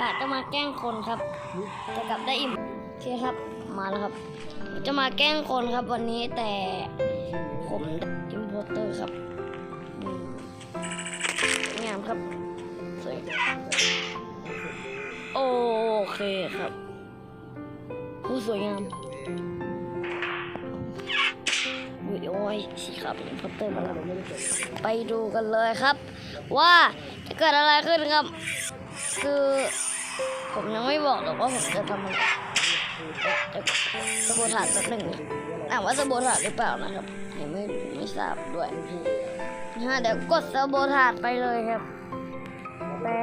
กะจะมาแกล้งคนครับจะกลับได้อิ่มโอเคครับ มาแล้วครับ จะมาแกล้งคนครับวันนี้แต่ผมอิมโพเตอร์ครับสวยงามครับสวยโอเคครับโอ้สวยงามวิโอ้ยสีขาวเป็นอิมโพเตอร์มาแล้วไปดูกันเลยครับ ว่าจะเกิดอะไรขึ้นครับ คือ ผมยังไม่บอกหรอกว่าผมจะทำอะไรจะสะโบถาดสักหนึ่งถามว่าสะโบถาดหรือเปล่านะครับยังไม่ไม่ทราบด้วยนะฮะเดี๋ยวกดสะโบถาดไปเลยครับแต่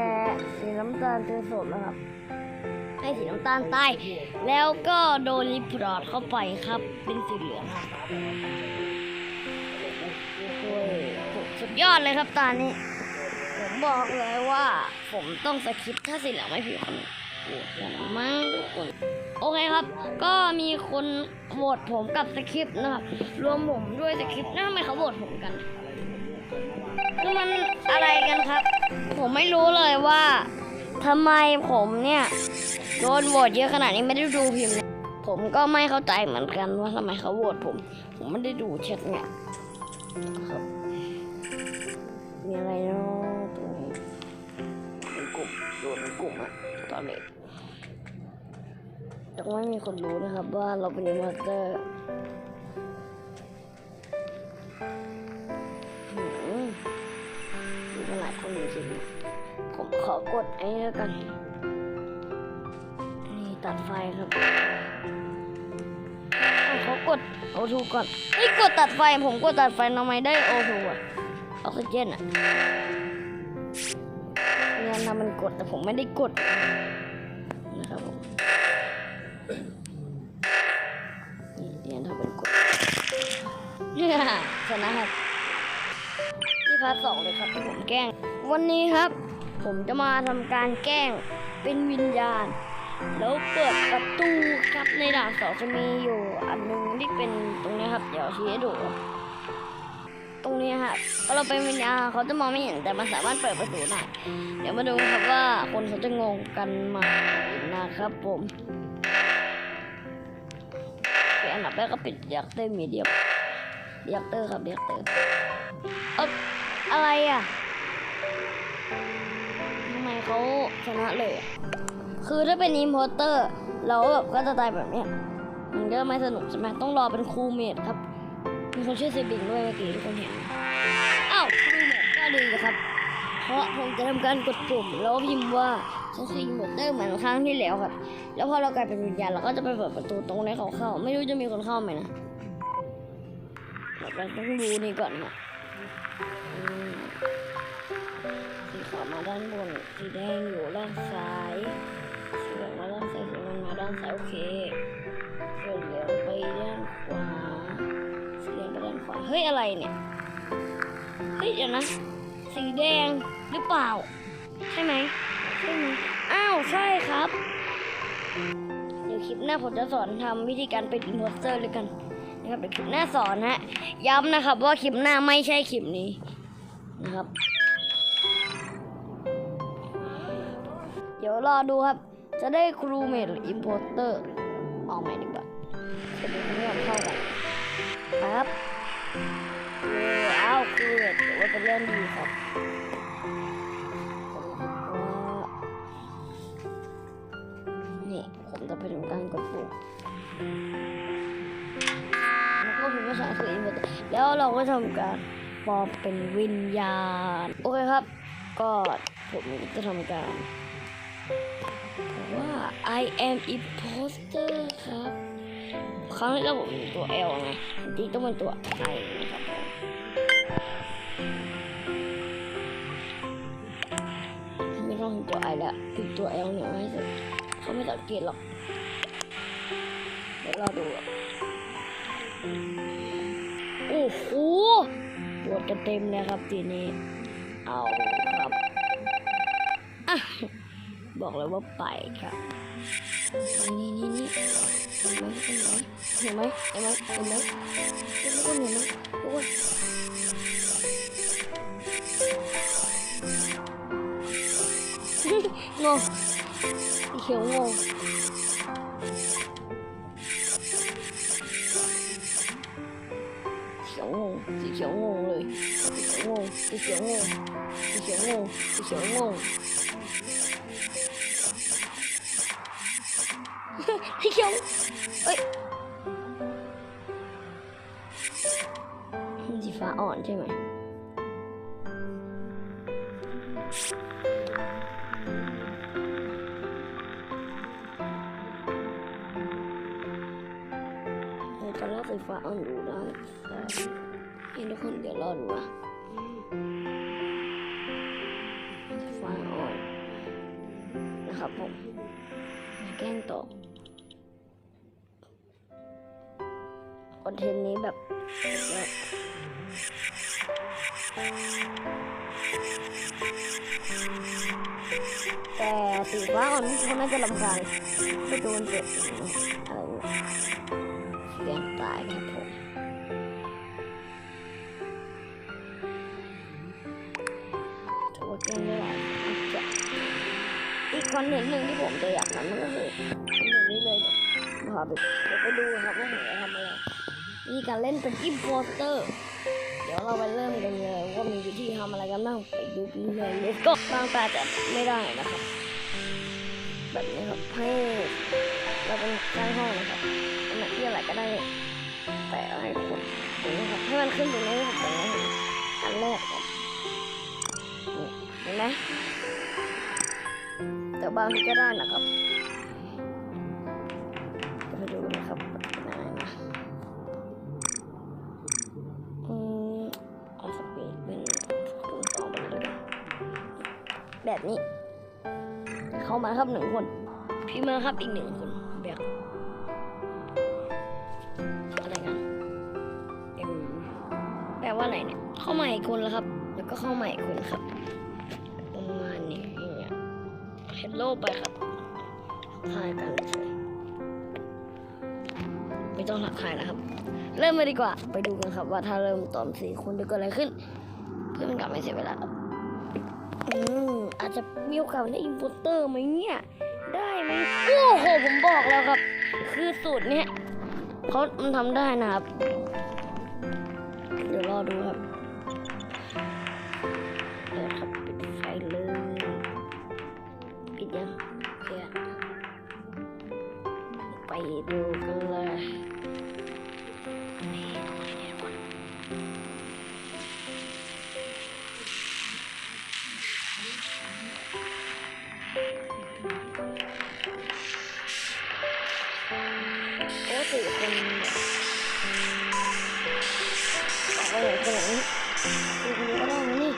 สีน้ำตาลคือสดแล้วครับ ให้สีน้ำตาลใต้ แล้วก็โดนรีพอร์ตเข้าไปครับ เป็นสีเหลืองครับโอ้ยสุดยอดเลยครับตานี้ ผมบอกเลยว่า ผมต้องสคริปต์ถ้าสีเหลืองไม่ผิดคนโหวตกันมั้งทุกคนโอเคครับ ก็มีคนโหวตผมกับสคริปต์นะครับ รวมผมด้วยสคริปต์แล้วทำไมเขาโหวตผมกันคือมันอะไรกันครับ ผมไม่รู้เลยว่าทำไมผมเนี่ยโดนโหวตเยอะขนาดนี้ไม่ได้ดูพิมพ์ ผมก็ไม่เข้าใจเหมือนกันว่าทำไมเขาโหวตผม ผมไม่ได้ดูแชทเนี่ยครับมีอะไรเนาะตรงนี้เป็นกลุ่มโดนเป็นกลุ่มอะ ตอนเด็กต้องไม่มีคนรู้นะครับว่าเราเป็นอิมมอร์เตอร์หืมมีกันหลายคนจริงๆผมขอกดไอ้นี่แล้วกัน นี่ตัดไฟครับเอาเขากดโอทูก่อนเฮ้ยกดตัดไฟ ผมกดตัดไฟทำไมได้โอทูอะออกซิเจนอะ กดแต่ผมไม่ได้กดนะครับผมนี่เนี่ยทำเป็นกดเนี่ยชนะครับนี่พาร์ทสองเลยครับที่ผมแกล้ง วันนี้ครับ ผมจะมาทำการแกล้งเป็นวิญญาณ แล้วเปิดประตูครับในด่านสองจะมีอยู่อันหนึงที่เป็นตรงนี้ครับ เดี๋ยวชี้ให้ดู ตรงนี้ครับก็เราเป็นวิญญาเขาจะมองไม่เห็นแต่มันสามารถเปิดประตูได้เดี๋ยวมาดูครับว่าคนเขาจะงงกันไหมานะครับผมโอเคอันดับแรกก็ปิดเรียกเตอร์มีเดียมเรียกเตอร์ครับเรียกเตอร์เอะอะไรอะทำไมเขาชนะเลยอะคือถ้าเป็นอิมพอร์เตอร์เราแบบก็จะตายแบบเนี้ยมันก็ไม่สนุกใช่ไหมต้องรอเป็นครูเมดครับ คนชื่อเซบิงด้วยเมื่อกี้ทุกคนเห็นอ้าวครูเมก็ดีครับ เพราะผมจะทำการกดปุ่มแล้วพิมพ์ว่าฉันคืออินเวอร์เตอร์เหมือนครั้งที่แล้วครับ แล้วพอเรากลายเป็นวิญญาณเราก็จะไปเปิดประตูตรงนี้เขาเข้า ไม่รู้จะมีคนเข้าไหมนะเราต้องดูนี่ก่อนนะสีขาวมาด้านบนสีแดงอยู่ด้านซ้ายสีเหลืองมาด้านซ้ายสีน้ำเงินมาด้านซ้ายโอเค เฮ้ยอะไรเนี่ย เฮ้ยเดี๋ยวนะ สีแดงหรือเปล่า ใช่ไหมใช่ไหมอ้าว ใช่ครับ เดี๋ยวคลิปหน้าผมจะสอนทำวิธีการเป็นอินโพสเตอร์เลยกันนะครับเดี๋ยวคลิปหน้าสอนฮะ ย้ำนะครับว่าคลิปหน้าไม่ใช่คลิปนี้นะครับ เดี๋ยวรอดูครับ จะได้ครูเมดหรืออินโพสเตอร์เอาใหมดีกว่าจะดูไม่ยอมเข้ากันครับ เอออ้าวคือแบบถือว่าเป็นเรื่องดีครับนี่ผมจะไปทำการกดปุ่มแล้วก็พิมพ์ภาษาคืออินเวอร์แล้วเราก็ทำการปลอมเป็นวิญญาณ โอเคครับ ก็ผมจะทำการว่า I am imposter ครับ ครั้งแรกผมเป็นตัว L ไงจริงต้องเป็นตัว I นะครับผมไม่ต้องเป็นตัว I แล้วเป็นตัว L เนี่ยไม่สุดเขาไม่สังเกตหรอกเดี๋ยวเราดูโอ้โหปวดกันเต็มเลยครับทีนี้ เอาครับอะบอกเลยว่าไปครับนี่นี่นี่เห็นไหม เห็นไหมเห็นไหมเห็นไหมทุกคนเห็นไหมทุกคนงงสีเขียวงงสีเขียวงงสีเขียวงงเลยสีเขียวงงสีเขียวงงสีเขียวงงสีเขียวงง ฟ้าอ่อนใช่ไหมเออจะรอดไฟฟ้าอ่อนดูได้แต่เห็นทุกคนเดี๋ยวรอดูนะไฟฟ้าอ่อนนะครับผมแกล้งตก อนเทนต์นี้แบบแบบแต่สีฟ้าอ่อนเขาน่าจะลำคาญไม่โดนเจ็บอะไรเสียงตายครับผมถือว่าเก่งไหลยอาจจะอีกคอนเทนต์หนึ่งที่ผมจะอยากทำก็คือเป็นแบบนี้เลยเดี๋ยวไปดูครับว่าผมจะทำอะไร มีการเล่นเป็นอิมโพสเตอร์ เดี๋ยวเราไปเริ่มกันเลยว่ามีวิธีทำอะไรกันบ้างไปดูกันเลย let's go บางตาจะไม่ได้นะครับ แบบนี้ครับให้เราเป็นสร้างห้องนะครับอันไหนที่อะไรก็ได้แต่ให้คนตรงนี้ครับให้มันขึ้นตรงนี้ครับตรงนี้ครับอันแรกครับนี่เห็นไหมแต่บางทีก็ได้นะครับ แบบนี้ เข้ามาครับหนึ่งคน พี่มาครับอีกหนึ่งคนแบบอะไรกันเอ็มแปลว่าอะไรเนี่ย เข้ามาอีกคนแล้วครับ แล้วก็เข้ามาอีกคนครับประมาณนี้เนี่ยเฮลโลไปครับทายกันเลยไม่ต้องทักทายนะครับ เริ่มเลยดีกว่า ไปดูกันครับว่าถ้าเริ่มตอนสี่คนจะเกิดอะไรขึ้น เพื่อเป็นการไม่เสียเวลาครับ อาจจะมีโอกาสได้อินโพเตอร์ไหมเนี่ย ได้ไหมโอ้โหผมบอกแล้วครับ คือสูตรเนี้ยเขามันทำได้นะครับ เดี๋ยวรอดูครับเดี๋ยวครับปิดไฟเลยปิดยังโอเคอะไปดูกันเลย สี่คนออกไปไหนคนไหนดูคนนี้ก็ได้นะนี่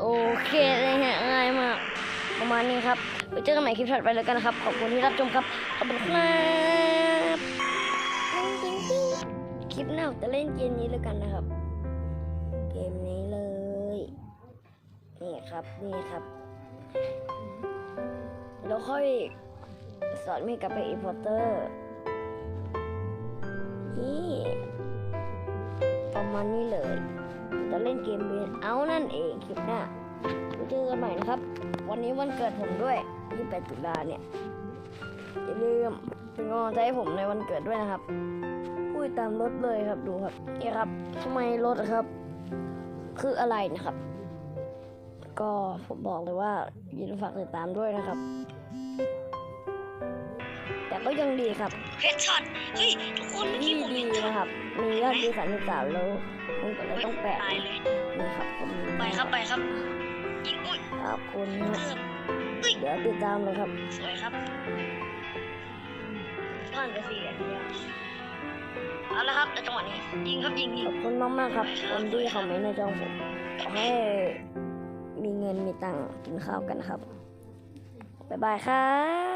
โอเคเลยฮะง่ายมาก ประมาณนี้ครับไปเจอกันใหม่คลิปถัดไปแล้วกันนะครับ ขอบคุณที่รับชมครับ ขอบคุณครับคลิปหน้าจะเล่นเกมนี้แล้วกันนะครับ เกมนี้เลย นี่ครับ นี่ครับ แล้วค่อย สอนมีกับไปอีพอร์เตอร์นี่ประมาณนี้เลย จะเล่นเกมเบียนเอานั่นเองคลิปหน้าไว้เจอกันใหม่นะครับ วันนี้วันเกิดผมด้วย 28 ตุลาเนี่ย อย่าลืมเป็นกำลังใจให้ผมในวันเกิดด้วยนะครับพูดตามรถเลยครับดูครับนี่ครับทำไมรถครับ คืออะไรนะครับ ก็ผมบอกเลยว่าย่าลืมฝากติดตามด้วยนะครับ แต่ก็ยังดีครับเฮดช็อตเฮ้ยทุกคนเมื่อกี้ที่ผมดีเห็นนะครับ มียอดดีสามสิบสามแล้วผมก็เลยต้องแปะตายเลย นี่ครับผมไปครับไปครับยิงอุ้ยขอบคุณนะเกือบเดี๋ยวติดตามเลยครับสวยครับก้อนไปสี่เหรียญเดียวเอาละครับแต่จังหวะนี้ยิงครับยิงยิขงอบคุณมากมากๆครับคนที่คอมเมนต์ในช่องผมขอให้มีเงินมีตังค์กินข้าวกันครับบ๊ายบายครับ